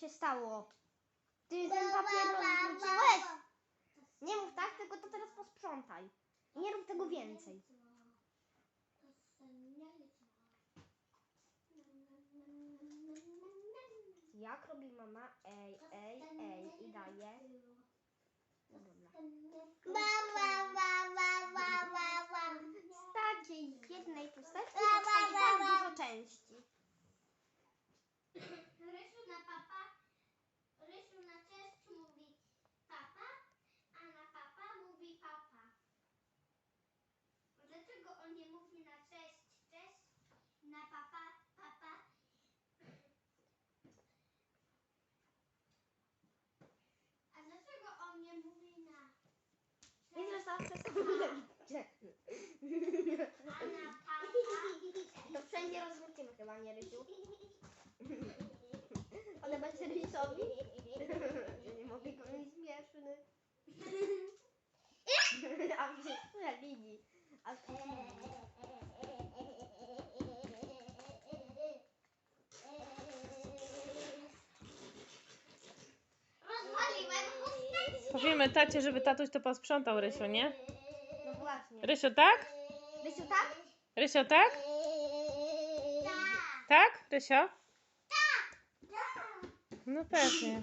się stało. Ty ten papier rozrzuciłeś. Nie mów tak, tylko to teraz posprzątaj. I nie rób tego więcej. Jak robi mama? Ej, ej, ej. I daje. To wszędzie rozwrócimy chyba, nie Rysiu? Ale będzie Rysiowi? Powiemy tacie, żeby tatuś to posprzątał, Rysiu, nie? No właśnie. Rysio, tak? Rysiu, tak? Rysio, tak? Tak. Tak, Rysio? No pewnie.